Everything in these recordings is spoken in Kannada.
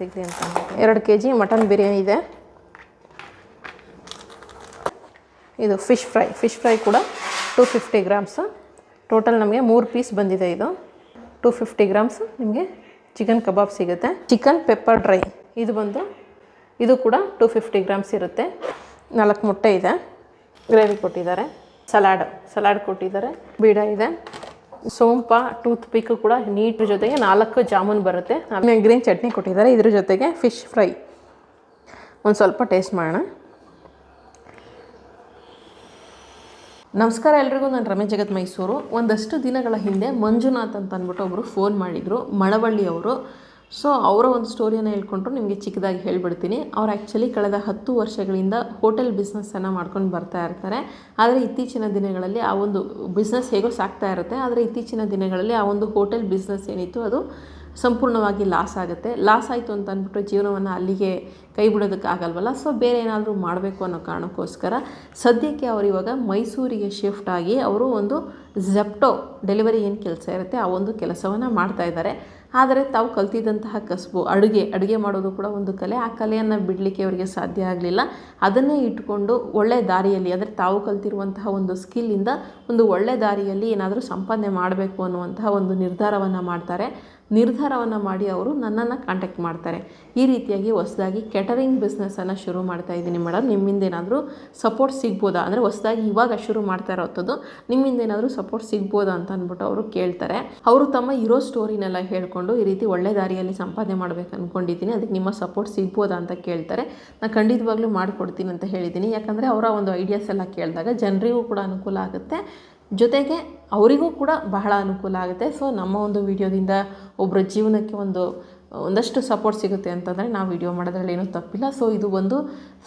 ಸಿಗಲಿ ಅಂತ. ಎರಡು ಕೆ ಜಿ ಮಟನ್ ಬಿರಿಯಾನಿ ಇದೆ. ಇದು ಫಿಶ್ ಫ್ರೈ ಫಿಶ್ ಫ್ರೈ ಕೂಡ ಟೂ ಫಿಫ್ಟಿ ಗ್ರಾಮ್ಸು ಟೋಟಲ್ ನಮಗೆ ಮೂರು ಪೀಸ್ ಬಂದಿದೆ ಇದು. ಟೂ ಫಿಫ್ಟಿ ಗ್ರಾಮ್ಸ್ ನಿಮಗೆ ಚಿಕನ್ ಕಬಾಬ್ ಸಿಗುತ್ತೆ. ಚಿಕನ್ ಪೆಪ್ಪರ್ ಡ್ರೈ ಇದು ಬಂದು, ಇದು ಕೂಡ ಟೂ ಫಿಫ್ಟಿ ಗ್ರಾಮ್ಸ್ ಇರುತ್ತೆ. ನಾಲ್ಕು ಮೊಟ್ಟೆ ಇದೆ. ಗ್ರೇವಿ ಕೊಟ್ಟಿದ್ದಾರೆ. ಸಲಾಡ್ ಸಲಾಡ್ ಕೊಟ್ಟಿದ್ದಾರೆ. ಬೀಡ ಇದೆ. ಸೋಂಪ ಟೂತ್ ಪಿಕ್ ಕೂಡ ನೀಟ್ ಜೊತೆಗೆ ನಾಲ್ಕು ಜಾಮೂನ್ ಬರುತ್ತೆ. ಆಮೇಲೆ ಗ್ರೀನ್ ಚಟ್ನಿ ಕೊಟ್ಟಿದ್ದಾರೆ. ಇದ್ರ ಜೊತೆಗೆ ಫಿಶ್ ಫ್ರೈ. ಒಂದು ಸ್ವಲ್ಪ ಟೇಸ್ಟ್ ಮಾಡೋಣ. ನಮಸ್ಕಾರ ಎಲ್ರಿಗೂ. ನಾನು ರಮೇಶ್ ಜಗತ್ ಮೈಸೂರು. ಒಂದಷ್ಟು ದಿನಗಳ ಹಿಂದೆ ಮಂಜುನಾಥ್ ಅಂತ ಅಂದ್ಬಿಟ್ಟು ಒಬ್ಬರು ಫೋನ್ ಮಾಡಿದರು. ಮಳವಳ್ಳಿ ಅವರು. ಸೊ ಅವರ ಒಂದು ಸ್ಟೋರಿಯನ್ನು ಹೇಳ್ಕೊಂಡ್ರು, ನಿಮಗೆ ಚಿಕ್ಕದಾಗಿ ಹೇಳ್ಬಿಡ್ತೀನಿ. ಅವ್ರು ಆ್ಯಕ್ಚುಲಿ ಕಳೆದ ಹತ್ತು ವರ್ಷಗಳಿಂದ ಹೋಟೆಲ್ ಬಿಸ್ನೆಸ್ಸನ್ನು ಮಾಡ್ಕೊಂಡು ಬರ್ತಾ ಇರ್ತಾರೆ. ಆದರೆ ಇತ್ತೀಚಿನ ದಿನಗಳಲ್ಲಿ ಆ ಒಂದು ಬಿಸ್ನೆಸ್ ಹೇಗೋ ಸಾಕ್ತಾ ಇರುತ್ತೆ. ಆದರೆ ಇತ್ತೀಚಿನ ದಿನಗಳಲ್ಲಿ ಆ ಒಂದು ಹೋಟೆಲ್ ಬಿಸ್ನೆಸ್ ಏನಿತ್ತು, ಅದು ಸಂಪೂರ್ಣವಾಗಿ ಲಾಸ್ ಆಗುತ್ತೆ. ಲಾಸ್ ಆಯಿತು ಅಂತ ಅಂದ್ಬಿಟ್ಟು ಜೀವನವನ್ನು ಅಲ್ಲಿಗೆ ಕೈ ಬಿಡೋದಕ್ಕಾಗಲ್ವಲ್ಲ ಸೊ ಬೇರೆ ಏನಾದರೂ ಮಾಡಬೇಕು ಅನ್ನೋ ಕಾರಣಕ್ಕೋಸ್ಕರ ಸದ್ಯಕ್ಕೆ ಅವರು ಇವಾಗ ಮೈಸೂರಿಗೆ ಶಿಫ್ಟ್ ಆಗಿ, ಅವರು ಒಂದು ಝೆಪ್ಟೋ ಡೆಲಿವರಿ ಏನು ಕೆಲಸ ಇರುತ್ತೆ, ಆ ಒಂದು ಕೆಲಸವನ್ನು ಮಾಡ್ತಾ ಇದ್ದಾರೆ. ಆದರೆ ತಾವು ಕಲ್ತಿದ್ದಂತಹ ಕಸಬು, ಅಡುಗೆ ಅಡುಗೆ ಮಾಡೋದು ಕೂಡ ಒಂದು ಕಲೆ. ಆ ಕಲೆಯನ್ನು ಬಿಡಲಿಕ್ಕೆ ಅವರಿಗೆ ಸಾಧ್ಯ ಆಗಲಿಲ್ಲ. ಅದನ್ನೇ ಇಟ್ಕೊಂಡು ಒಳ್ಳೆಯ ದಾರಿಯಲ್ಲಿ, ಅಂದರೆ ತಾವು ಕಲ್ತಿರುವಂತಹ ಒಂದು ಸ್ಕಿಲ್ಲಿಂದ ಒಂದು ಒಳ್ಳೆಯ ದಾರಿಯಲ್ಲಿ ಏನಾದರೂ ಸಂಪಾದನೆ ಮಾಡಬೇಕು ಅನ್ನುವಂತಹ ಒಂದು ನಿರ್ಧಾರವನ್ನು ಮಾಡ್ತಾರೆ. ನಿರ್ಧಾರವನ್ನು ಮಾಡಿ ಅವರು ನನ್ನನ್ನು ಕಾಂಟ್ಯಾಕ್ಟ್ ಮಾಡ್ತಾರೆ. ಈ ರೀತಿಯಾಗಿ ಹೊಸದಾಗಿ ಕೆಟರಿಂಗ್ ಬಿಸ್ನೆಸ್ಸನ್ನು ಶುರು ಮಾಡ್ತಾ ಇದ್ದೀನಿ ಮೇಡಮ್ ನಿಮ್ಮಿಂದ ಏನಾದರೂ ಸಪೋರ್ಟ್ ಸಿಗ್ಬೋದಾ? ಅಂದರೆ ಹೊಸದಾಗಿ ಇವಾಗ ಶುರು ಮಾಡ್ತಾ ಇರೋವಂಥದ್ದು ನಿಮ್ಮಿಂದ ಏನಾದರೂ ಸಪೋರ್ಟ್ ಸಿಗ್ಬೋದಾ ಅಂತ ಅಂದ್ಬಿಟ್ಟು ಅವರು ಕೇಳ್ತಾರೆ. ಅವರು ತಮ್ಮ ಇರೋ ಸ್ಟೋರಿನೆಲ್ಲ ಹೇಳ್ಕೊಂಡು ಈ ರೀತಿ ಒಳ್ಳೆ ದಾರಿಯಲ್ಲಿ ಸಂಪಾದನೆ ಮಾಡಬೇಕು ಅಂದ್ಕೊಂಡಿದ್ದೀನಿ ಅದಕ್ಕೆ ನಿಮ್ಮ ಸಪೋರ್ಟ್ ಸಿಗ್ಬೋದಾ ಅಂತ ಕೇಳ್ತಾರೆ. ನಾನು ಖಂಡಿತವಾಗ್ಲೂ ಮಾಡಿಕೊಡ್ತೀನಿ ಅಂತ ಹೇಳಿದ್ದೀನಿ. ಯಾಕಂದರೆ ಅವರ ಒಂದು ಐಡಿಯಾಸ್ ಎಲ್ಲ ಕೇಳಿದಾಗ ಜನರಿಗೂ ಕೂಡ ಅನುಕೂಲ ಆಗುತ್ತೆ. ಜೊತೆಗೆ ಅವರಿಗೂ ಕೂಡ ಬಹಳ ಅನುಕೂಲ ಆಗುತ್ತೆ. ಸೊ ನಮ್ಮ ಒಂದು ವಿಡಿಯೋದಿಂದ ಒಬ್ಬರ ಜೀವನಕ್ಕೆ ಒಂದು, ಒಂದಷ್ಟು ಸಪೋರ್ಟ್ ಸಿಗುತ್ತೆ ಅಂತಂದರೆ ನಾವು ವಿಡಿಯೋ ಮಾಡೋದ್ರಲ್ಲಿ ಏನೂ ತಪ್ಪಿಲ್ಲ. ಸೊ ಇದು ಒಂದು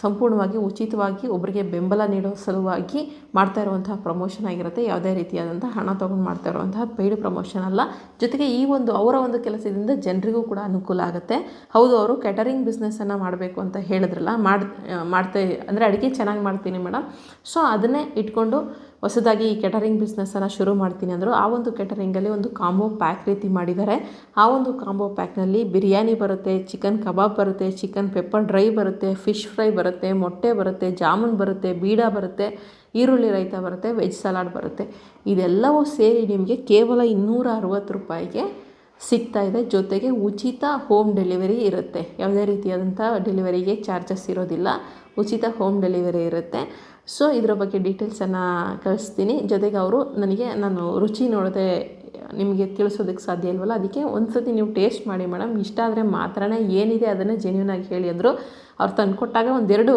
ಸಂಪೂರ್ಣವಾಗಿ ಉಚಿತವಾಗಿ ಒಬ್ಬರಿಗೆ ಬೆಂಬಲ ನೀಡೋ ಸಲುವಾಗಿ ಮಾಡ್ತಾ ಇರುವಂತಹ ಪ್ರಮೋಷನ್ ಆಗಿರುತ್ತೆ. ಯಾವುದೇ ರೀತಿಯಾದಂಥ ಹಣ ತೊಗೊಂಡು ಮಾಡ್ತಾ ಇರುವಂತಹ ಪೇಯ್ಡ್ ಪ್ರಮೋಷನ್ ಅಲ್ಲ. ಜೊತೆಗೆ ಈ ಒಂದು, ಅವರ ಒಂದು ಕೆಲಸದಿಂದ ಜನರಿಗೂ ಕೂಡ ಅನುಕೂಲ ಆಗುತ್ತೆ. ಹೌದು, ಅವರು ಕ್ಯಾಟರಿಂಗ್ ಬಿಸ್ನೆಸ್ಸನ್ನು ಮಾಡಬೇಕು ಅಂತ ಹೇಳಿದ್ರಲ್ಲ, ಮಾಡಿ, ಮಾಡ್ತಾ, ಅಂದರೆ ಅಡುಗೆ ಚೆನ್ನಾಗಿ ಮಾಡ್ತೀನಿ ಮೇಡಮ್ ಸೊ ಅದನ್ನೇ ಇಟ್ಕೊಂಡು ಹೊಸದಾಗಿ ಈ ಕೆಟರಿಂಗ್ ಬಿಸ್ನೆಸ್ಸನ್ನು ಶುರು ಮಾಡ್ತೀನಿ ಅಂದರು, ಆ ಒಂದು ಕೆಟರಿಂಗಲ್ಲಿ ಒಂದು ಕಾಂಬೋ ಪ್ಯಾಕ್ ರೀತಿ ಮಾಡಿದ್ದಾರೆ ಆ ಒಂದು ಕಾಂಬೋ ಪ್ಯಾಕ್ನಲ್ಲಿ ಬಿರಿಯಾನಿ ಬರುತ್ತೆ ಚಿಕನ್ ಕಬಾಬ್ ಬರುತ್ತೆ ಚಿಕನ್ ಪೆಪ್ಪರ್ ಡ್ರೈ ಬರುತ್ತೆ ಫಿಶ್ ಫ್ರೈ ಬರುತ್ತೆ, ಮೊಟ್ಟೆ ಬರುತ್ತೆ, ಜಾಮೂನ್ ಬರುತ್ತೆ, ಬೀಡ ಬರುತ್ತೆ, ಈರುಳ್ಳಿ ರೈತ ಬರುತ್ತೆ ವೆಜ್ ಸಲಾಡ್ ಬರುತ್ತೆ. ಇದೆಲ್ಲವೂ ಸೇರಿ ನಿಮಗೆ ಕೇವಲ ಇನ್ನೂರ ಅರವತ್ತು ರೂಪಾಯಿಗೆ ಸಿಗ್ತಾ ಇದೆ. ಜೊತೆಗೆ ಉಚಿತ ಹೋಮ್ ಡೆಲಿವರಿ ಇರುತ್ತೆ. ಯಾವುದೇ ರೀತಿಯಾದಂಥ ಡೆಲಿವರಿಗೆ ಚಾರ್ಜಸ್ ಇರೋದಿಲ್ಲ. ಉಚಿತ ಹೋಮ್ ಡೆಲಿವರಿ ಇರುತ್ತೆ. ಸೊ ಇದರ ಬಗ್ಗೆ ಡೀಟೇಲ್ಸನ್ನು ಕಳಿಸ್ತೀನಿ. ಜೊತೆಗೆ ಅವರು ನನಗೆ, ನಾನು ರುಚಿ ನೋಡದೆ ನಿಮಗೆ ತಿಳಿಸೋದಕ್ಕೆ ಸಾಧ್ಯ ಇಲ್ವಲ್ಲ, ಅದಕ್ಕೆ ಒಂದು ಸತಿ ನೀವು ಟೇಸ್ಟ್ ಮಾಡಿ ಮೇಡಮ್ ಇಷ್ಟ ಆದರೆ ಮಾತ್ರನೇ ಏನಿದೆ ಅದನ್ನು ಜೆನ್ಯೂನಾಗಿ ಹೇಳಿ ಅಂದರು. ಅವ್ರು ತಂದುಕೊಟ್ಟಾಗ ಒಂದೆರಡು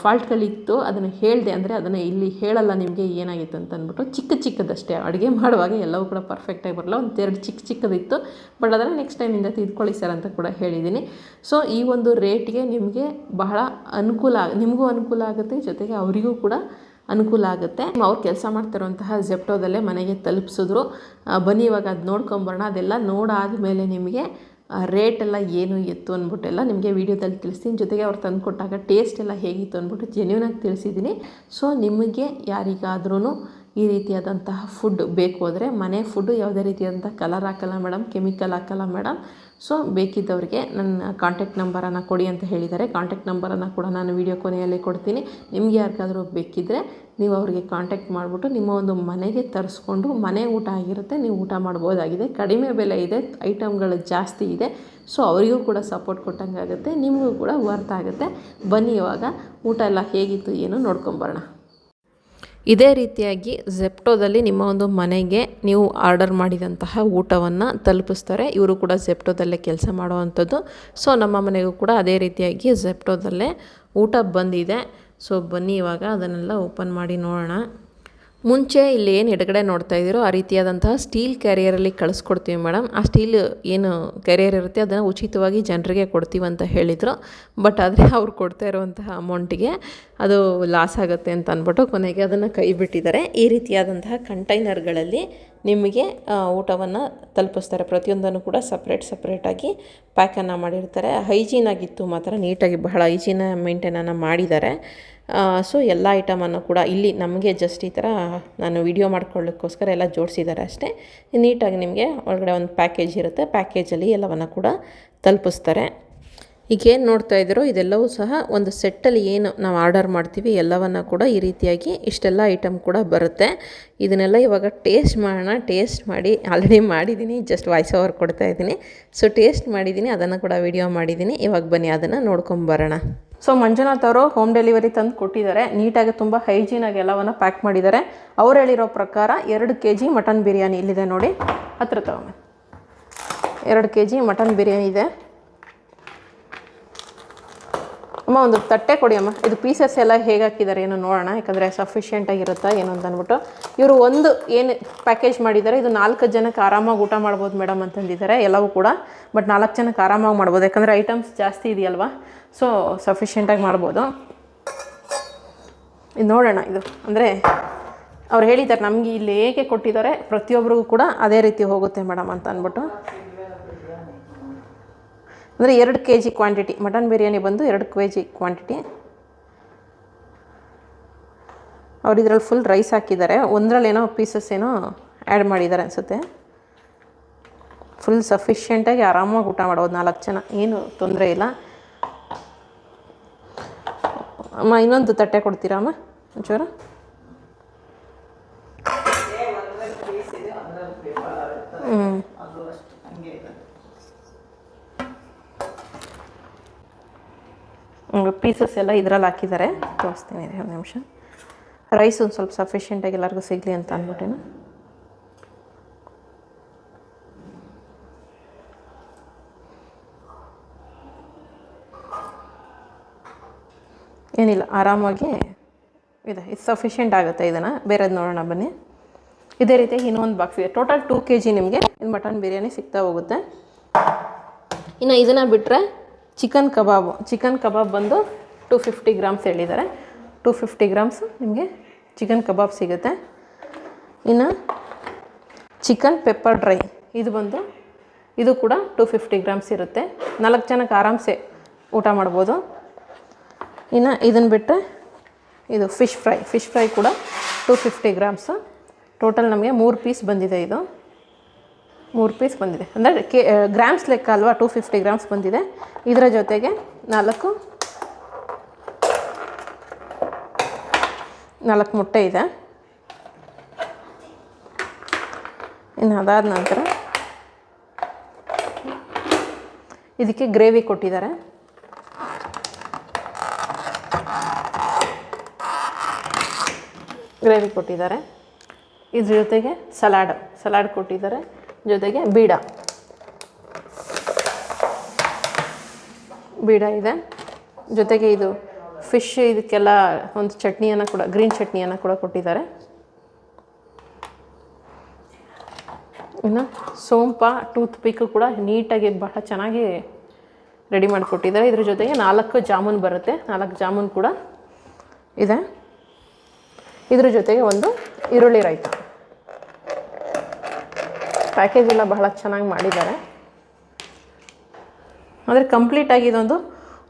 ಫಾಲ್ಟ್ಗಳಿತ್ತು ಅದನ್ನು ಹೇಳಿದೆ ಅಂದರೆ ಅದನ್ನು ಇಲ್ಲಿ ಹೇಳಲ್ಲ ನಿಮಗೆ ಏನಾಗಿತ್ತು ಅಂತ ಅಂದ್ಬಿಟ್ಟು ಚಿಕ್ಕ ಚಿಕ್ಕದಷ್ಟೇ. ಅಡುಗೆ ಮಾಡುವಾಗ ಎಲ್ಲವೂ ಕೂಡ ಪರ್ಫೆಕ್ಟಾಗಿ ಬರಲ್ಲ. ಒಂದು ಎರಡು ಚಿಕ್ಕ ಚಿಕ್ಕದಿತ್ತು. ಬಟ್ ಅದನ್ನು ನೆಕ್ಸ್ಟ್ ಟೈಮಿಂದ ತಿದ್ಕೊಳ್ಳಿ ಸರ್ ಅಂತ ಕೂಡ ಹೇಳಿದ್ದೀನಿ ಸೊ ಈ ಒಂದು ರೇಟ್ಗೆ ನಿಮಗೆ ಬಹಳ ಅನುಕೂಲ ನಿಮಗೂ ಅನುಕೂಲ ಆಗುತ್ತೆ. ಜೊತೆಗೆ ಅವರಿಗೂ ಕೂಡ ಅನುಕೂಲ ಆಗುತ್ತೆ. ಅವ್ರು ಕೆಲಸ ಮಾಡ್ತಿರುವಂತಹ ಜೆಪ್ಟೋದಲ್ಲೇ ಮನೆಗೆ ತಲುಪಿಸಿದ್ರು. ಬನ್ನಿ ಇವಾಗ ಅದು ನೋಡ್ಕೊಂಬರೋಣ ಅದೆಲ್ಲ ನೋಡಾದ ಮೇಲೆ ನಿಮಗೆ ರೇಟ್ ಎಲ್ಲ ಏನು ಎತ್ತು ಅಂದ್ಬಿಟ್ಟೆಲ್ಲ ನಿಮಗೆ ವೀಡಿಯೋದಲ್ಲಿ ತಿಳಿಸ್ತೀನಿ. ಜೊತೆಗೆ ಅವ್ರು ತಂದುಕೊಟ್ಟಾಗ ಟೇಸ್ಟ್ ಎಲ್ಲ ಹೇಗಿತ್ತು ಅಂದ್ಬಿಟ್ಟು ಜೆನ್ಯೂನಾಗಿ ತಿಳಿಸಿದ್ದೀನಿ. ಸೊ ನಿಮಗೆ ಯಾರಿಗಾದ್ರೂ ಈ ರೀತಿಯಾದಂತಹ ಫುಡ್ ಬೇಕು ಅಂದರೆ ಮನೆ ಫುಡ್ಡು ಯಾವುದೇ ರೀತಿಯಾದಂಥ ಕಲರ್ ಹಾಕಲ್ಲ ಮೇಡಮ್ ಕೆಮಿಕಲ್ ಹಾಕಲ್ಲ ಮೇಡಮ್ ಸೊ ಬೇಕಿದ್ದವರಿಗೆ ನನ್ನ ಕಾಂಟ್ಯಾಕ್ಟ್ ನಂಬರನ್ನು ಕೊಡಿ ಅಂತ ಹೇಳಿದ್ದಾರೆ. ಕಾಂಟ್ಯಾಕ್ಟ್ ನಂಬರನ್ನು ಕೂಡ ನಾನು ವಿಡಿಯೋ ಕೊನೆಯಲ್ಲಿ ಕೊಡ್ತೀನಿ. ನಿಮ್ಗೆ ಯಾರಿಗಾದರೂ ಬೇಕಿದ್ದರೆ ನೀವು ಅವರಿಗೆ ಕಾಂಟ್ಯಾಕ್ಟ್ ಮಾಡಿಬಿಟ್ಟು ನಿಮ್ಮ ಒಂದು ಮನೆಗೆ ತರಿಸ್ಕೊಂಡು ಮನೆ ಊಟ ಆಗಿರುತ್ತೆ, ನೀವು ಊಟ ಮಾಡ್ಬೋದಾಗಿದೆ. ಕಡಿಮೆ ಬೆಲೆ ಇದೆ ಐಟಮ್ಗಳು ಜಾಸ್ತಿ ಇದೆ. ಸೊ ಅವರಿಗೂ ಕೂಡ ಸಪೋರ್ಟ್ ಕೊಟ್ಟಂಗಾಗುತ್ತೆ, ನಿಮಗೂ ಕೂಡ ವರ್ತ್ ಆಗುತ್ತೆ. ಬನ್ನಿ ಇವಾಗ ಊಟ ಎಲ್ಲ ಹೇಗಿತ್ತು, ಏನು ನೋಡ್ಕೊಂಬರೋಣ. ಇದೇ ರೀತಿಯಾಗಿ ಜೆಪ್ಟೋದಲ್ಲಿ ನಿಮ್ಮ ಒಂದು ಮನೆಗೆ ನೀವು ಆರ್ಡರ್ ಮಾಡಿದಂತಹ ಊಟವನ್ನು ತಲುಪಿಸ್ತಾರೆ. ಇವರು ಕೂಡ ಜೆಪ್ಟೋದಲ್ಲೇ ಕೆಲಸ ಮಾಡುವಂಥದ್ದು. ಸೊ ನಮ್ಮ ಮನೆಗೂ ಕೂಡ ಅದೇ ರೀತಿಯಾಗಿ ಜೆಪ್ಟೋದಲ್ಲೇ ಊಟ ಬಂದಿದೆ. ಸೊ ಬನ್ನಿ ಇವಾಗ ಅದನ್ನೆಲ್ಲ ಓಪನ್ ಮಾಡಿ ನೋಡೋಣ. ಮುಂಚೆ ಇಲ್ಲಿ ಏನು ಎಡಗಡೆ ನೋಡ್ತಾ ಇದ್ದೀರೋ ಆ ರೀತಿಯಾದಂತಹ ಸ್ಟೀಲ್ ಕ್ಯಾರಿಯರಲ್ಲಿ ಕಳಿಸ್ಕೊಡ್ತೀವಿ ಮೇಡಮ್ ಆ ಸ್ಟೀಲ್ ಏನು ಕ್ಯಾರಿಯರ್ ಇರುತ್ತೆ, ಅದನ್ನು ಉಚಿತವಾಗಿ ಜನರಿಗೆ ಕೊಡ್ತೀವಿ ಅಂತ ಹೇಳಿದರು. ಬಟ್ ಆದರೆ ಅವ್ರು ಕೊಡ್ತಾ ಇರುವಂತಹ ಅಮೌಂಟಿಗೆ ಅದು ಲಾಸ್ ಆಗುತ್ತೆ ಅಂತ ಅಂದ್ಬಿಟ್ಟು ಕೊನೆಗೆ ಅದನ್ನು ಕೈ ಬಿಟ್ಟಿದ್ದಾರೆ. ಈ ರೀತಿಯಾದಂತಹ ಕಂಟೈನರ್ಗಳಲ್ಲಿ ನಿಮಗೆ ಊಟವನ್ನು ತಲುಪಿಸ್ತಾರೆ. ಪ್ರತಿಯೊಂದನ್ನು ಕೂಡ ಸಪ್ರೇಟ್ ಸಪ್ರೇಟಾಗಿ ಪ್ಯಾಕನ್ನು ಮಾಡಿರ್ತಾರೆ. ಹೈಜೀನಾಗಿತ್ತು ಮಾತ್ರ, ನೀಟಾಗಿ ಬಹಳ ಹೈಜೀನ ಮೇಂಟೈನನ್ನು ಮಾಡಿದ್ದಾರೆ. ಸೊ ಎಲ್ಲ ಐಟಮನ್ನು ಕೂಡ ಇಲ್ಲಿ ನಮಗೆ ಜಸ್ಟ್ ಈ ಥರ ನಾನು ವಿಡಿಯೋ ಮಾಡ್ಕೊಳ್ಳೋಕ್ಕೋಸ್ಕರ ಎಲ್ಲ ಜೋಡಿಸಿದ್ದಾರೆ ಅಷ್ಟೇ. ನೀಟಾಗಿ ನಿಮಗೆ ಒಳಗಡೆ ಒಂದು ಪ್ಯಾಕೇಜ್ ಇರುತ್ತೆ. ಪ್ಯಾಕೇಜಲ್ಲಿ ಎಲ್ಲವನ್ನು ಕೂಡ ತಲುಪಿಸ್ತಾರೆ. ಈಗ ಏನು ನೋಡ್ತಾ ಇದ್ದೀರೋ ಇದೆಲ್ಲವೂ ಸಹ ಒಂದು ಸೆಟ್ಟಲ್ಲಿ ಏನು ನಾವು ಆರ್ಡರ್ ಮಾಡ್ತೀವಿ ಎಲ್ಲವನ್ನು ಕೂಡ ಈ ರೀತಿಯಾಗಿ ಇಷ್ಟೆಲ್ಲ ಐಟಮ್ ಕೂಡ ಬರುತ್ತೆ. ಇದನ್ನೆಲ್ಲ ಇವಾಗ ಟೇಸ್ಟ್ ಮಾಡೋಣ. ಟೇಸ್ಟ್ ಮಾಡಿ ಆಲ್ರೆಡಿ ಮಾಡಿದ್ದೀನಿ. ಜಸ್ಟ್ ವಾಯ್ಸ್ ಓವರ್ ಕೊಡ್ತಾ ಇದ್ದೀನಿ. ಸೊ ಟೇಸ್ಟ್ ಮಾಡಿದ್ದೀನಿ. ಅದನ್ನು ಕೂಡ ವಿಡಿಯೋ ಮಾಡಿದ್ದೀನಿ. ಇವಾಗ ಬನ್ನಿ, ಅದನ್ನು ನೋಡ್ಕೊಂಬರೋಣ ಸೊ ಮಂಜುನಾಥ್ ಅವರು ಹೋಮ್ ಡೆಲಿವರಿ ತಂದು ಕೊಟ್ಟಿದ್ದಾರೆ. ನೀಟಾಗಿ ತುಂಬ ಹೈಜೀನಾಗಿ ಎಲ್ಲವನ್ನು ಪ್ಯಾಕ್ ಮಾಡಿದ್ದಾರೆ. ಅವ್ರು ಹೇಳಿರೋ ಪ್ರಕಾರ ಎರಡು ಕೆ ಜಿ ಮಟನ್ ಬಿರಿಯಾನಿ ಇಲ್ಲಿದೆ ನೋಡಿ. ಹತ್ರ ತಗೊಂಬ ಎರಡು ಕೆ ಜಿ ಮಟನ್ ಬಿರಿಯಾನಿ ಇದೆ. ಅಮ್ಮ, ಒಂದು ತಟ್ಟೆ ಕೊಡಿ ಅಮ್ಮ. ಇದು ಪೀಸಸ್ ಎಲ್ಲ ಹೇಗೆ ಹಾಕಿದ್ದಾರೆ ಏನೋ ನೋಡೋಣ, ಯಾಕಂದರೆ ಸಫಿಷಿಯೆಂಟಾಗಿರುತ್ತಾ ಏನು ಅಂತ ಅಂದ್ಬಿಟ್ಟು. ಇವರು ಒಂದು ಏನು ಪ್ಯಾಕೇಜ್ ಮಾಡಿದ್ದಾರೆ ಇದು ನಾಲ್ಕು ಜನಕ್ಕೆ ಆರಾಮಾಗಿ ಊಟ ಮಾಡ್ಬೋದು ಮೇಡಮ್ ಅಂತಂದಿದ್ದಾರೆ ಎಲ್ಲವೂ ಕೂಡ. ಬಟ್ ನಾಲ್ಕು ಜನಕ್ಕೆ ಆರಾಮಾಗಿ ಮಾಡ್ಬೋದು, ಯಾಕಂದರೆ ಐಟಮ್ಸ್ ಜಾಸ್ತಿ ಇದೆಯಲ್ವಾ? ಸೊ ಸಫಿಷಿಯೆಂಟಾಗಿ ಮಾಡ್ಬೋದು. ಇದು ನೋಡೋಣ ಇದು. ಅಂದರೆ ಅವ್ರು ಹೇಳಿದ್ದಾರೆ ನಮಗೆ ಇಲ್ಲಿ ಹೇಗೆ ಕೊಟ್ಟಿದ್ದಾರೆ ಪ್ರತಿಯೊಬ್ಬರಿಗೂ ಕೂಡ ಅದೇ ರೀತಿ ಹೋಗುತ್ತೆ ಮೇಡಮ್ ಅಂತ ಅಂದ್ಬಿಟ್ಟು. ಅಂದರೆ ಎರಡು K G quantity, mutton biryani ಬಂದು ಎರಡು ಕೆ ಜಿ ಕ್ವಾಂಟಿಟಿ. ಅವ್ರು ಇದರಲ್ಲಿ ಫುಲ್ ರೈಸ್ ಹಾಕಿದ್ದಾರೆ. ಒಂದರಲ್ಲಿ ಏನೋ ಪೀಸಸ್ ಏನೋ ಆ್ಯಡ್ ಮಾಡಿದ್ದಾರೆ ಅನಿಸುತ್ತೆ. ಫುಲ್ ಸಫಿಷಿಯೆಂಟಾಗಿ ಆರಾಮಾಗಿ ಊಟ ಮಾಡ್ಬೋದು ನಾಲ್ಕು ಜನ. ಏನು ತೊಂದರೆ ಇಲ್ಲ. ಅಮ್ಮ, ಇನ್ನೊಂದು ತಟ್ಟೆ ಕೊಡ್ತೀರಾ ಅಮ್ಮ? ಒಂಚೂರು. ಹ್ಞೂ ಪೀಸಸ್ ಎಲ್ಲ ಇದರಲ್ಲಿ ಹಾಕಿದ್ದಾರೆ. ತೋರಿಸ್ತೀನಿ ಒಂದು ನಿಮಿಷ. ರೈಸ್ ಒಂದು ಸ್ವಲ್ಪ ಸಫಿಷಿಯೆಂಟಾಗಿ ಎಲ್ಲರಿಗೂ ಸಿಗಲಿ ಅಂತ ಅಂದ್ಬಿಟ್ಟೇನು? ಏನಿಲ್ಲ, ಆರಾಮಾಗಿ ಇದೆ. ಇದು ಸಫಿಷಿಯೆಂಟ್ ಆಗುತ್ತೆ ಇದನ್ನು. ಬೇರೆದು ನೋಡೋಣ ಬನ್ನಿ. ಇದೇ ರೀತಿಯಾಗಿ ಇನ್ನೊಂದು ಬಾಕ್ಸ್ ಇದೆ. ಟೋಟಲ್ ಟೂ ಕೆ ಜಿ ನಿಮಗೆ ಇದು ಮಟನ್ ಬಿರಿಯಾನಿ ಸಿಗ್ತಾ ಹೋಗುತ್ತೆ. ಇನ್ನು ಇದನ್ನು ಬಿಟ್ಟರೆ ಚಿಕನ್ ಕಬಾಬು, ಚಿಕನ್ ಕಬಾಬ್ ಬಂದು ಟು ಫಿಫ್ಟಿ ಗ್ರಾಮ್ಸ್ ಹೇಳಿದ್ದಾರೆ. ಟು ಫಿಫ್ಟಿ ಗ್ರಾಮ್ಸ್ ನಿಮಗೆ ಚಿಕನ್ ಕಬಾಬ್ ಸಿಗುತ್ತೆ. ಇನ್ನು ಚಿಕನ್ ಪೆಪ್ಪರ್ ಡ್ರೈ, ಇದು ಬಂದು, ಇದು ಕೂಡ ಟು ಫಿಫ್ಟಿ ಗ್ರಾಮ್ಸ್ ಇರುತ್ತೆ. ನಾಲ್ಕು ಜನಕ್ಕೆ ಆರಾಮ್ಸೆ ಊಟ ಮಾಡ್ಬೋದು. ಇನ್ನು ಇದನ್ನು ಬಿಟ್ಟರೆ ಇದು ಫಿಶ್ ಫ್ರೈ ಫಿಶ್ ಫ್ರೈ ಕೂಡ ಟು ಫಿಫ್ಟಿ ಗ್ರಾಮ್ಸು ಟೋಟಲ್ ನಮಗೆ ಮೂರು ಪೀಸ್ ಬಂದಿದೆ ಇದು. ಮೂರು ಪೀಸ್ ಬಂದಿದೆ. ಅಂದರೆ ಕೆ ಗ್ರಾಮ್ಸ್ ಲೆಕ್ಕ ಅಲ್ವಾ ಟೂ ಫಿಫ್ಟಿ ಗ್ರಾಮ್ಸ್ ಬಂದಿದೆ. ಇದರ ಜೊತೆಗೆ ನಾಲ್ಕು ನಾಲ್ಕು ಮೊಟ್ಟೆ ಇದೆ. ಇನ್ನು ಅದಾದ ನಂತರ ಇದಕ್ಕೆ ಗ್ರೇವಿ ಕೊಟ್ಟಿದ್ದಾರೆ. ಗ್ರೇವಿ ಕೊಟ್ಟಿದ್ದಾರೆ. ಇದ್ರ ಜೊತೆಗೆ ಸಲಾಡ್ ಸಲಾಡ್ ಕೊಟ್ಟಿದ್ದಾರೆ. ಜೊತೆಗೆ ಬೀಡ. ಬೀಡ ಇದೆ. ಜೊತೆಗೆ ಇದು ಫಿಶ್ ಇದಕ್ಕೆಲ್ಲ ಒಂದು ಚಟ್ನಿಯನ್ನು ಕೂಡ ಗ್ರೀನ್ ಚಟ್ನಿಯನ್ನು ಕೂಡ ಕೊಟ್ಟಿದ್ದಾರೆ. ಇನ್ನು ಸೋಂಪ ಟೂತ್ ಪಿಕ್ ಕೂಡ ನೀಟಾಗಿ ಬಹಳ ಚೆನ್ನಾಗಿ ರೆಡಿ ಮಾಡಿಕೊಟ್ಟಿದ್ದಾರೆ. ಇದ್ರ ಜೊತೆಗೆ ನಾಲ್ಕು ಜಾಮೂನ್ ಬರುತ್ತೆ. ನಾಲ್ಕು ಜಾಮೂನ್ ಕೂಡ ಇದೆ. ಇದ್ರ ಜೊತೆಗೆ ಒಂದು ಈರುಳ್ಳಿ ರೈತ. ಪ್ಯಾಕೇಜ್ ಎಲ್ಲ ಬಹಳ ಚೆನ್ನಾಗಿ ಮಾಡಿದ್ದಾರೆ. ಅಂದರೆ ಕಂಪ್ಲೀಟಾಗಿ ಇದೊಂದು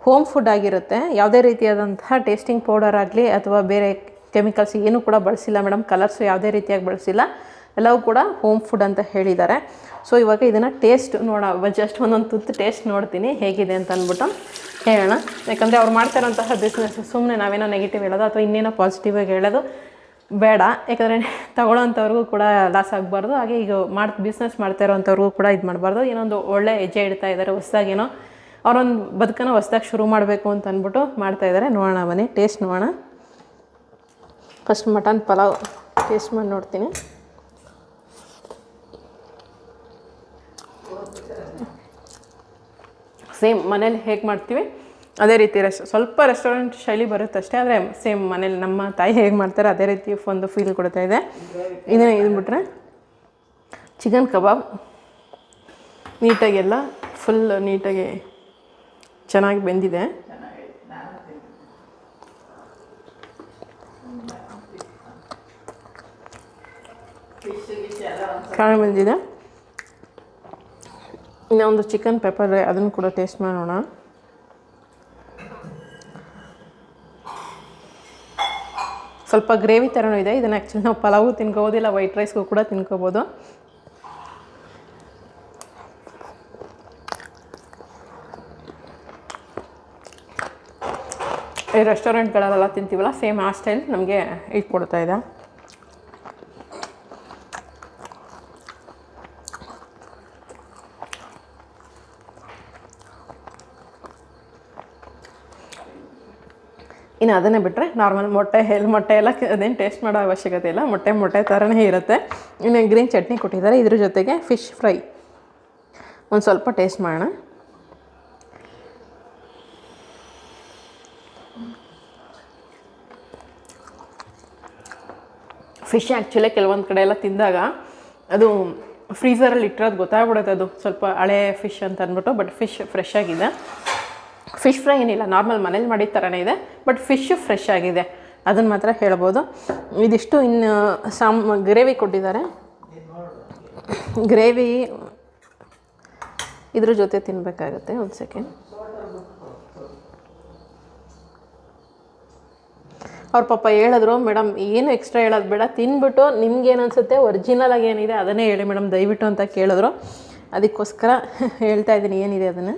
ಹೋಮ್ ಫುಡ್ ಆಗಿರುತ್ತೆ. ಯಾವುದೇ ರೀತಿಯಾದಂತಹ ಟೇಸ್ಟಿಂಗ್ ಪೌಡರ್ ಆಗಲಿ ಅಥವಾ ಬೇರೆ ಕೆಮಿಕಲ್ಸ್ ಏನೂ ಕೂಡ ಬಳಸಿಲ್ಲ ಮೇಡಮ್ ಕಲರ್ಸು ಯಾವುದೇ ರೀತಿಯಾಗಿ ಬಳಸಿಲ್ಲ. ಎಲ್ಲವೂ ಕೂಡ ಹೋಮ್ ಫುಡ್ ಅಂತ ಹೇಳಿದ್ದಾರೆ. ಸೊ ಇವಾಗ ಇದನ್ನು ಟೇಸ್ಟ್ ನೋಡ ಜಸ್ಟ್ ಒಂದೊಂದು ತುತ್ತು ಟೇಸ್ಟ್ ನೋಡ್ತೀನಿ ಹೇಗಿದೆ ಅಂತ ಅಂದ್ಬಿಟ್ಟು ಹೇಳೋಣ. ಯಾಕಂದರೆ ಅವ್ರು ಮಾಡ್ತಾರಂತಹ ಬಿಸ್ನೆಸ್ ಸುಮ್ಮನೆ ನಾವೇನೋ ನೆಗೆಟಿವ್ ಹೇಳೋದು ಅಥವಾ ಇನ್ನೇನೋ ಪಾಸಿಟಿವ್ ಆಗಿ ಹೇಳೋದು. ಬೇಡ. ಯಾಕಂದರೆ ತಗೊಳ್ಳೋಂಥವ್ರಿಗೂ ಕೂಡ ಲಾಸ್ ಆಗಬಾರ್ದು. ಹಾಗೆ ಈಗ ಮಾಡಿ ಬಿಸ್ನೆಸ್ ಮಾಡ್ತಾ ಇರೋವಂಥವ್ರಿಗೂ ಕೂಡ ಇದು ಮಾಡಬಾರ್ದು. ಏನೊಂದು ಒಳ್ಳೆ ಹೆಜ್ಜೆ ಇಡ್ತಾ ಇದ್ದಾರೆ ಹೊಸ್ದಾಗೇನೋ ಅವರೊಂದು ಬದುಕನ್ನು ಹೊಸ್ದಾಗಿ ಶುರು ಮಾಡಬೇಕು ಅಂತ ಅಂದ್ಬಿಟ್ಟು ಮಾಡ್ತಾ ಇದ್ದಾರೆ ನೋಡೋಣ ಬನ್ನಿ ಟೇಸ್ಟ್ ನೋಡೋಣ. First mutton pulao. ಟೇಸ್ಟ್ ಮಾಡಿ ನೋಡ್ತೀನಿ. ಸೇಮ್ ಮನೇಲಿ ಹೇಗೆ ಮಾಡ್ತೀವಿ? ಅದೇ ರೀತಿ ರೆಸ್ಟ್ ಸ್ವಲ್ಪ ರೆಸ್ಟೋರೆಂಟ್ ಶೈಲಿ ಬರುತ್ತೆ ಅಷ್ಟೇ, ಆದರೆ ಸೇಮ್ ಮನೇಲಿ ನಮ್ಮ ತಾಯಿ ಹೇಗೆ ಮಾಡ್ತಾರೆ ಅದೇ ರೀತಿ ಒಂದು ಫೀಲ್ ಕೊಡ್ತಾ ಇದೆ. ಇದನ್ನು ಇದ್ಬಿಟ್ರೆ ಚಿಕನ್ ಕಬಾಬ್ ನೀಟಾಗಿ ಎಲ್ಲ ಫುಲ್ ನೀಟಾಗಿ ಚೆನ್ನಾಗಿ ಬೆಂದಿದೆ. ಕಾಣ ಬಂದಿದೆ ಇನ್ನೊಂದು ಚಿಕನ್ ಪೆಪ್ಪರ್ ಅದನ್ನು ಕೂಡ ಟೇಸ್ಟ್ ಮಾಡೋಣ. ಸ್ವಲ್ಪ ಗ್ರೇವಿ ಥರನೂ ಇದೆ. ಇದನ್ನು ಆ್ಯಕ್ಚುಲಿ ನಾವು ಪಲಾವು ತಿನ್ಕೋಬೋದಿಲ್ಲ ವೈಟ್ ರೈಸ್ಗೂ ಕೂಡ ತಿನ್ಕೋಬೋದು. ಈ ರೆಸ್ಟೋರೆಂಟ್ಗಳಲ್ಲೆಲ್ಲ ತಿಂತೀವಲ್ಲ ಸೇಮ್ ಆ ಸ್ಟೈಲ್ ನಮಗೆ ಇದು ಕೊಡ್ತಾ ಇದೆ. ಇನ್ನು ಅದನ್ನೇ ಬಿಟ್ಟರೆ ನಾರ್ಮಲ್ ಮೊಟ್ಟೆ ಎಲ್ಲಿ ಮೊಟ್ಟೆ ಎಲ್ಲ ಅದೇನು ಟೇಸ್ಟ್ ಮಾಡೋ ಅವಶ್ಯಕತೆ ಇಲ್ಲ. ಮೊಟ್ಟೆ ಮೊಟ್ಟೆ ಥರನೇ ಇರುತ್ತೆ. ಇನ್ನು ಗ್ರೀನ್ ಚಟ್ನಿ ಕೊಟ್ಟಿದ್ದಾರೆ. ಇದ್ರ ಜೊತೆಗೆ ಫಿಶ್ ಫ್ರೈ ಒಂದು ಸ್ವಲ್ಪ ಟೇಸ್ಟ್ ಮಾಡೋಣ. ಫಿಶ್ ಆ್ಯಕ್ಚುಲಿ ಕೆಲವೊಂದು ಕಡೆ ಎಲ್ಲ ತಿಂದಾಗ ಅದು ಫ್ರೀಸರಲ್ಲಿ ಇಟ್ಟಿರೋದು ಗೊತ್ತಾಗ್ಬಿಡುತ್ತೆ ಅದು. ಸ್ವಲ್ಪ ಹಳೆ ಫಿಶ್ ಅಂತ ಅಂದ್ಬಿಟ್ಟು ಬಟ್ ಫಿಶ್ ಫ್ರೆಶ್ ಆಗಿದೆ. ಫಿಶ್ ಫ್ರೈ ಏನಿಲ್ಲ ನಾರ್ಮಲ್ ಮನೇಲಿ ಮಾಡಿದ ಥರನೇ ಇದೆ ಬಟ್ ಫಿಶ್ಶು ಫ್ರೆಶ್ ಆಗಿದೆ. ಅದನ್ನು ಮಾತ್ರ ಹೇಳ್ಬೋದು. ಇದಿಷ್ಟು ಇನ್ನು, ಸಾಮ್, ಗ್ರೇವಿ ಕೊಟ್ಟಿದ್ದಾರೆ. ಗ್ರೇವಿ, ಇದ್ರ ಜೊತೆ ತಿನ್ನಬೇಕಾಗತ್ತೆ ಒಂದು ಸೆಕೆಂಡ್ ಅವ್ರ ಪಾಪ ಹೇಳಿದ್ರು ಮೇಡಮ್ ಏನು ಎಕ್ಸ್ಟ್ರಾ ಹೇಳೋದು ಬೇಡ, ತಿನ್ಬಿಟ್ಟು ನಿಮ್ಗೇನು ಅನಿಸುತ್ತೆ ಒರಿಜಿನಲಾಗಿ ಏನಿದೆ, ಅದನ್ನೇ ಹೇಳಿ ಮೇಡಮ್ ದಯವಿಟ್ಟು ಅಂತ ಕೇಳಿದ್ರು. ಅದಕ್ಕೋಸ್ಕರ ಹೇಳ್ತಾ ಇದ್ದೀನಿ, ಏನಿದೆ ಅದನ್ನು?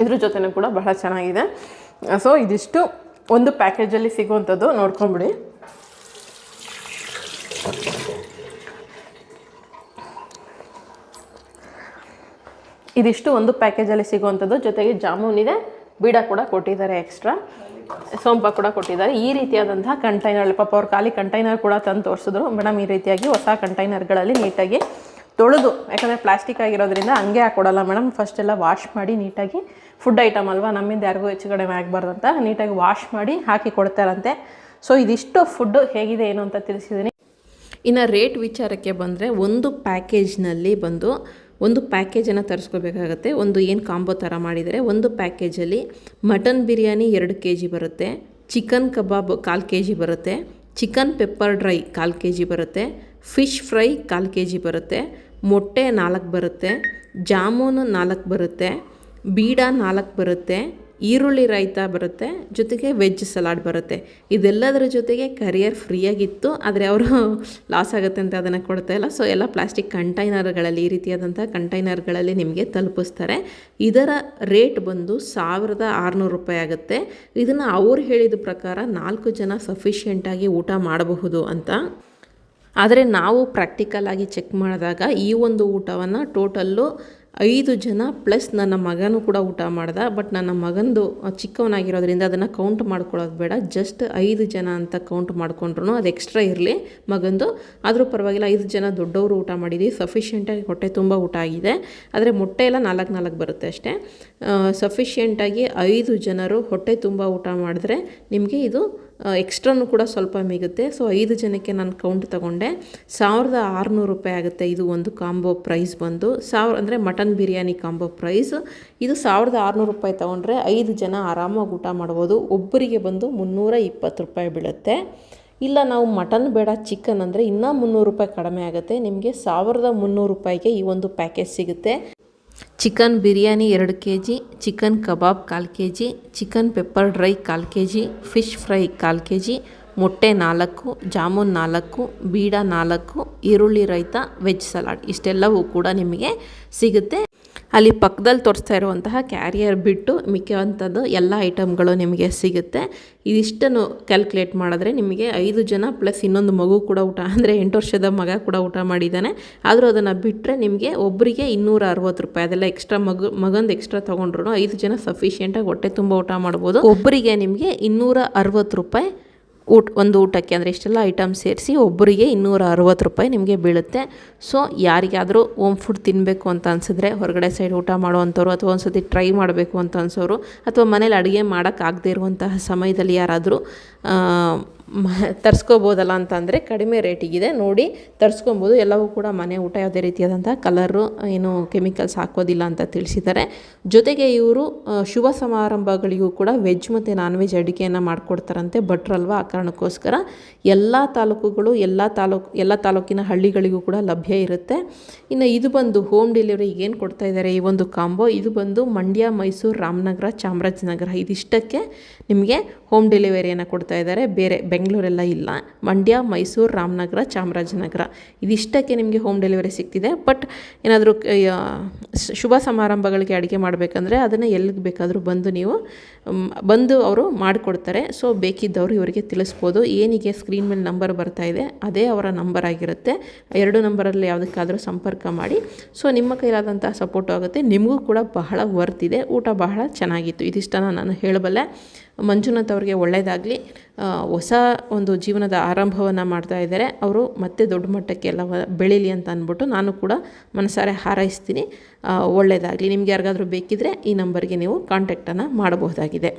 ಇದ್ರ ಜೊತೆನೂ ಕೂಡ ಬಹಳ ಚೆನ್ನಾಗಿದೆ. ಸೊ ಇದಿಷ್ಟು ಒಂದು ಪ್ಯಾಕೇಜಲ್ಲಿ ಸಿಗುವಂಥದ್ದು ನೋಡ್ಕೊಂಬಿಡಿ. ಇದಿಷ್ಟು ಒಂದು ಪ್ಯಾಕೇಜಲ್ಲಿ ಸಿಗುವಂಥದ್ದು. ಜೊತೆಗೆ ಜಾಮೂನ್ ಇದೆ ಬೀಡ ಕೂಡ ಕೊಟ್ಟಿದ್ದಾರೆ ಎಕ್ಸ್ಟ್ರಾ ಸೋಂಪ ಕೂಡ ಕೊಟ್ಟಿದ್ದಾರೆ. ಈ ರೀತಿಯಾದಂತಹ ಕಂಟೈನರ್ ಪಾಪ ಅವ್ರು ಖಾಲಿ ಕಂಟೈನರ್ ಕೂಡ ತಂದು ತೋರಿಸಿದ್ರು. ಮೇಡಮ್, ಈ ರೀತಿಯಾಗಿ ಹೊಸ ಕಂಟೈನರ್ಗಳಲ್ಲಿ ನೀಟಾಗಿ ತೊಳೆದು, ಯಾಕಂದರೆ ಪ್ಲಾಸ್ಟಿಕ್ ಆಗಿರೋದ್ರಿಂದ ಹಂಗೆ ಹಾಕ್ಕೊಡಲ್ಲ ಮೇಡಮ್ ಫಸ್ಟ್ ಎಲ್ಲ ವಾಶ್ ಮಾಡಿ ನೀಟಾಗಿ ಫುಡ್ ಐಟಮ್ ಅಲ್ವಾ? ನಮ್ಮಿಂದ ಯಾರಿಗೂ ಹೆಚ್ಚು ಕಡಿಮೆ ಆಗಬಾರ್ದು ಅಂತ ನೀಟಾಗಿ ವಾಶ್ ಮಾಡಿ ಹಾಕಿ ಕೊಡ್ತಾರಂತೆ. ಸೊ ಇದಿಷ್ಟು ಫುಡ್ಡು ಹೇಗಿದೆ ಏನು ಅಂತ ತಿಳಿಸಿದ್ದೀನಿ. ಇನ್ನು ರೇಟ್ ವಿಚಾರಕ್ಕೆ ಬಂದರೆ ಒಂದು ಪ್ಯಾಕೇಜ್ನಲ್ಲಿ ಬಂದು ಒಂದು ಪ್ಯಾಕೇಜನ್ನು ತರಿಸ್ಕೋಬೇಕಾಗತ್ತೆ ಒಂದು ಏನು ಕಾಂಬೋ ಥರ ಮಾಡಿದರೆ ಒಂದು ಪ್ಯಾಕೇಜಲ್ಲಿ ಮಟನ್ ಬಿರಿಯಾನಿ ಎರಡು ಕೆ ಜಿ ಬರುತ್ತೆ ಚಿಕನ್ ಕಬಾಬ್ ಕಾಲು ಕೆ ಜಿ ಬರುತ್ತೆ ಚಿಕನ್ ಪೆಪ್ಪರ್ ಡ್ರೈ ಕಾಲು ಕೆ ಜಿ ಬರುತ್ತೆ ಫಿಶ್ ಫ್ರೈ ಕಾಲು ಕೆ ಜಿ ಬರುತ್ತೆ ಮೊಟ್ಟೆ ನಾಲ್ಕು ಬರುತ್ತೆ, ಜಾಮೂನು ನಾಲ್ಕು ಬರುತ್ತೆ, ಬೀಡ ನಾಲ್ಕು ಬರುತ್ತೆ, ಈರುಳ್ಳಿ ರೈತ ಬರುತ್ತೆ, ಜೊತೆಗೆ ವೆಜ್ ಸಲಾಡ್ ಬರುತ್ತೆ. ಇದೆಲ್ಲದರ ಜೊತೆಗೆ ಕರಿಯರ್ ಫ್ರೀಯಾಗಿತ್ತು ಆದರೆ ಅವರು ಲಾಸ್ ಆಗುತ್ತೆ ಅಂತ ಅದನ್ನು ಕೊಡ್ತಾ ಇಲ್ಲ. ಸೊ ಎಲ್ಲ ಪ್ಲಾಸ್ಟಿಕ್ ಕಂಟೈನರ್ಗಳಲ್ಲಿ ಈ ರೀತಿಯಾದಂಥ ಕಂಟೈನರ್ಗಳಲ್ಲಿ ನಿಮಗೆ ತಲುಪಿಸ್ತಾರೆ. ಇದರ ರೇಟ್ ಬಂದು ಸಾವಿರದ ಆರುನೂರು ರೂಪಾಯಿ ಆಗುತ್ತೆ. ಇದನ್ನು ಅವ್ರು ಹೇಳಿದ ಪ್ರಕಾರ ನಾಲ್ಕು ಜನ ಸಫಿಷಿಯೆಂಟಾಗಿ ಊಟ ಮಾಡಬಹುದು ಅಂತ ಆದರೆ ನಾವು ಪ್ರಾಕ್ಟಿಕಲ್ ಆಗಿ ಚೆಕ್ ಮಾಡಿದಾಗ ಈ ಒಂದು ಊಟವನ್ನು ಟೋಟಲ್ಲು ಐದು ಜನ ಪ್ಲಸ್ ನನ್ನ ಮಗನೂ ಕೂಡ ಊಟ ಮಾಡ್ದ. ಬಟ್ ನನ್ನ ಮಗಂದು ಚಿಕ್ಕವನಾಗಿರೋದ್ರಿಂದ ಅದನ್ನು ಕೌಂಟ್ ಮಾಡ್ಕೊಳ್ಳೋದು ಬೇಡ. ಜಸ್ಟ್ ಐದು ಜನ ಅಂತ ಕೌಂಟ್ ಮಾಡ್ಕೊಂಡ್ರು ಅದು ಎಕ್ಸ್ಟ್ರಾ ಇರಲಿ ಮಗಂದು. ಆದರೂ ಪರವಾಗಿಲ್ಲ, ಐದು ಜನ ದೊಡ್ಡವರು ಊಟ ಮಾಡಿದ್ದೀವಿ ಸಫಿಷಿಯೆಂಟಾಗಿ ಹೊಟ್ಟೆ ತುಂಬ ಊಟ ಆಗಿದೆ. ಆದರೆ ಮೊಟ್ಟೆ ಎಲ್ಲ ನಾಲ್ಕು ನಾಲ್ಕು ಬರುತ್ತೆ ಅಷ್ಟೇ. ಸಫಿಷಿಯೆಂಟಾಗಿ ಐದು ಜನರು ಹೊಟ್ಟೆ ತುಂಬ ಊಟ ಮಾಡಿದ್ರೆ ನಿಮಗೆ ಇದು ಎಕ್ಸ್ಟ್ರಾನು ಕೂಡ ಸ್ವಲ್ಪ ಮಿಗುತ್ತೆ. ಸೊ ಐದು ಜನಕ್ಕೆ ನಾನು ಕೌಂಟ್ ತಗೊಂಡೆ. ಸಾವಿರದ ಆರುನೂರು ರೂಪಾಯಿ ಆಗುತ್ತೆ ಇದು ಒಂದು ಕಾಂಬೋ ಪ್ರೈಸ್ ಬಂದು. ಸಾವಿರ ಅಂದರೆ ಮಟನ್ ಬಿರಿಯಾನಿ ಕಾಂಬೋ ಪ್ರೈಸ್ ಇದು ಸಾವಿರದ ಆರುನೂರು ರೂಪಾಯಿ ತೊಗೊಂಡ್ರೆ ಐದು ಜನ ಆರಾಮಾಗಿ ಊಟ ಮಾಡ್ಬೋದು. ಒಬ್ಬರಿಗೆ ಬಂದು ಮುನ್ನೂರ ಇಪ್ಪತ್ತು ರೂಪಾಯಿ ಬೀಳುತ್ತೆ. ಇಲ್ಲ, ನಾವು ಮಟನ್ ಬೇಡ ಚಿಕನ್ ಅಂದರೆ ಇನ್ನೂ ಮುನ್ನೂರು ರೂಪಾಯಿ ಕಡಿಮೆ ಆಗುತ್ತೆ. ನಿಮಗೆ ಸಾವಿರದ ಮುನ್ನೂರು ರೂಪಾಯಿಗೆ ಈ ಒಂದು ಪ್ಯಾಕೇಜ್ ಸಿಗುತ್ತೆ. ಚಿಕನ್ ಬಿರಿಯಾನಿ ಎರಡು ಕೆ ಜಿ ಚಿಕನ್ ಕಬಾಬ್ ಕಾಲು K G chicken pepper dry ಕಾಲು ಕೆ ಜಿ ಫಿಶ್ ಫ್ರೈ ಕಾಲು ಕೆ ಜಿ ಮೊಟ್ಟೆ ನಾಲ್ಕು, ಜಾಮೂನ್ ನಾಲ್ಕು, ಬೀಡ ನಾಲ್ಕು, ಈರುಳ್ಳಿ ರೈತ, ವೆಜ್ ಸಲಾಡ್ ಇಷ್ಟೆಲ್ಲವೂ ಕೂಡ ನಿಮಗೆ ಸಿಗುತ್ತೆ. ಅಲ್ಲಿ ಪಕ್ಕದಲ್ಲಿ ತೋರಿಸ್ತಾ ಇರುವಂತಹ ಕ್ಯಾರಿಯರ್ ಬಿಟ್ಟು ಮಿಕ್ಕಿರುವಂಥದ್ದು ಎಲ್ಲ ಐಟಮ್ಗಳು ನಿಮಗೆ ಸಿಗುತ್ತೆ. ಇದಿಷ್ಟನ್ನು ಕ್ಯಾಲ್ಕುಲೇಟ್ ಮಾಡಿದ್ರೆ ನಿಮಗೆ ಐದು ಜನ ಪ್ಲಸ್ ಇನ್ನೊಂದು ಮಗು ಕೂಡ ಊಟ, ಅಂದರೆ ಎಂಟು ವರ್ಷದ ಮಗ ಕೂಡ ಊಟ ಮಾಡಿದ್ದಾನೆ. ಆದರೂ ಅದನ್ನು ಬಿಟ್ಟರೆ ನಿಮಗೆ ಒಬ್ಬರಿಗೆ ಇನ್ನೂರ ಅರವತ್ತು ರೂಪಾಯಿ, ಅದೆಲ್ಲ ಎಕ್ಸ್ಟ್ರಾ ಮಗು, ಮಗಂದು ಎಕ್ಸ್ಟ್ರಾ ತೊಗೊಂಡ್ರು ಐದು ಜನ ಸಫಿಷಿಯೆಂಟಾಗಿ ಹೊಟ್ಟೆ ತುಂಬ ಊಟ ಮಾಡ್ಬೋದು. ಒಬ್ಬರಿಗೆ ನಿಮಗೆ ಇನ್ನೂರ ಅರವತ್ತು ರೂಪಾಯಿ ಊಟ, ಒಂದು ಊಟಕ್ಕೆ ಅಂದರೆ ಇಷ್ಟೆಲ್ಲ ಐಟಮ್ ಸೇರಿಸಿ ಒಬ್ಬರಿಗೆ ಇನ್ನೂರ ಅರವತ್ತು ರೂಪಾಯಿ ನಿಮಗೆ ಬೀಳುತ್ತೆ. ಸೊ ಯಾರಿಗಾದರೂ ಓಮ್ ಫುಡ್ ತಿನ್ನಬೇಕು ಅಂತ ಅನಿಸಿದ್ರೆ ಹೊರಗಡೆ ಸೈಡ್ ಊಟ ಮಾಡುವಂಥವ್ರು ಅಥವಾ ಒಂದು ಸತಿ ಟ್ರೈ ಮಾಡಬೇಕು ಅಂತ ಅನ್ಸೋರು ಅಥವಾ ಮನೇಲಿ ಅಡುಗೆ ಮಾಡೋಕ್ಕಾಗದೇ ಇರುವಂತಹ ಸಮಯದಲ್ಲಿ ಯಾರಾದರೂ ತರಿಸ್ಕೋಬೋದಲ್ಲ ಅಂತಂದರೆ ಕಡಿಮೆ ರೇಟಿಗಿದೆ. ನೋಡಿ, ತರಿಸ್ಕೊಬೋದು. ಎಲ್ಲವೂ ಕೂಡ ಮನೆ ಊಟ ಯಾವುದೇ ರೀತಿಯಾದಂಥ ಕಲರು, ಏನು ಕೆಮಿಕಲ್ಸ್ ಹಾಕೋದಿಲ್ಲ ಅಂತ ತಿಳಿಸಿದ್ದಾರೆ. ಜೊತೆಗೆ ಇವರು ಶುಭ ಸಮಾರಂಭಗಳಿಗೂ ಕೂಡ ವೆಜ್ ಮತ್ತು ನಾನ್ ವೆಜ್ ಅಡುಗೆಯನ್ನು ಮಾಡಿಕೊಡ್ತಾರಂತೆ. ಭಟ್ರಲ್ವ ಆ ಕಾರಣಕ್ಕೋಸ್ಕರ ಎಲ್ಲ ತಾಲೂಕುಗಳು, ಎಲ್ಲ ತಾಲೂಕು, ಎಲ್ಲ ತಾಲೂಕಿನ ಹಳ್ಳಿಗಳಿಗೂ ಕೂಡ ಲಭ್ಯ ಇರುತ್ತೆ. ಇನ್ನು ಇದು ಬಂದು ಹೋಮ್ ಡೆಲಿವರಿ ಏನು ಕೊಡ್ತಾ ಇದ್ದಾರೆ? ಈ ಒಂದು ಕಾಂಬೋ. ಇದು ಬಂದು ಮಂಡ್ಯ, ಮೈಸೂರು, ರಾಮನಗರ, ಚಾಮರಾಜನಗರ. ಇದಿಷ್ಟಕ್ಕೆ ನಿಮಗೆ ಹೋಮ್ ಡೆಲಿವರಿಯನ್ನು ಕೊಡ್ತಾ ಇದ್ದಾರೆ. ಬೇರೆ ಬೆಂಗಳೂರೆಲ್ಲ ಇಲ್ಲ. ಮಂಡ್ಯ, ಮೈಸೂರು, ರಾಮನಗರ, ಚಾಮರಾಜನಗರ. ಇದಿಷ್ಟಕ್ಕೆ ನಿಮಗೆ ಹೋಮ್ ಡೆಲಿವರಿ ಸಿಗ್ತಿದೆ. ಬಟ್ ಏನಾದರೂ ಶುಭ ಸಮಾರಂಭಗಳಿಗೆ ಅಡುಗೆ ಮಾಡಬೇಕಂದ್ರೆ ಅದನ್ನು ಎಲ್ಲಿಗೆ ಬೇಕಾದರೂ ಬಂದು ನೀವು ಬಂದು ಅವರು ಮಾಡಿಕೊಡ್ತಾರೆ. ಸೊ ಬೇಕಿದ್ದವರು ಇವರಿಗೆ ತಿಳಿಸ್ಬೋದು. ಏನಿಗೆ ಸ್ಕ್ರೀನ್ ಮೇಲೆ ನಂಬರ್ ಬರ್ತಾ ಇದೆ, ಅದೇ ಅವರ ನಂಬರ್ ಆಗಿರುತ್ತೆ. ಎರಡು ನಂಬರಲ್ಲಿ ಯಾವುದಕ್ಕಾದರೂ ಸಂಪರ್ಕ ಮಾಡಿ. ಸೊ ನಿಮ್ಮ ಕೈಲಾದಂತಹ ಸಪೋರ್ಟ್ ಆಗುತ್ತೆ. ನಿಮಗೂ ಕೂಡ ಬಹಳ ವರ್ತ್ ಇದೆ. ಊಟ ಬಹಳ ಚೆನ್ನಾಗಿತ್ತು. ಇದಿಷ್ಟನ್ನು ನಾನು ಹೇಳಬಲ್ಲೆ. ಮಂಜುನಾಥ್ ಅವರಿಗೆ ಒಳ್ಳೆಯದಾಗಲಿ ಹೊಸ ಒಂದು ಜೀವನದ ಆರಂಭವನ್ನು ಮಾಡ್ತಾ ಇದ್ದಾರೆ. ಅವರು ಮತ್ತೆ ದೊಡ್ಡ ಮಟ್ಟಕ್ಕೆ ಎಲ್ಲ ಬೆಳೀಲಿ ಅಂತ ಅಂದ್ಬಿಟ್ಟು ನಾನು ಕೂಡ ಮನಸಾರೆ ಹಾರೈಸ್ತೀನಿ. ಒಳ್ಳೆಯದಾಗಲಿ ನಿಮ್ಗೆ ಯಾರಿಗಾದರೂ ಬೇಕಿದ್ದರೆ ಈ ನಂಬರ್ಗೆ ನೀವು ಕಾಂಟ್ಯಾಕ್ಟನ್ನು ಮಾಡಬಹುದಾಗಿದೆ.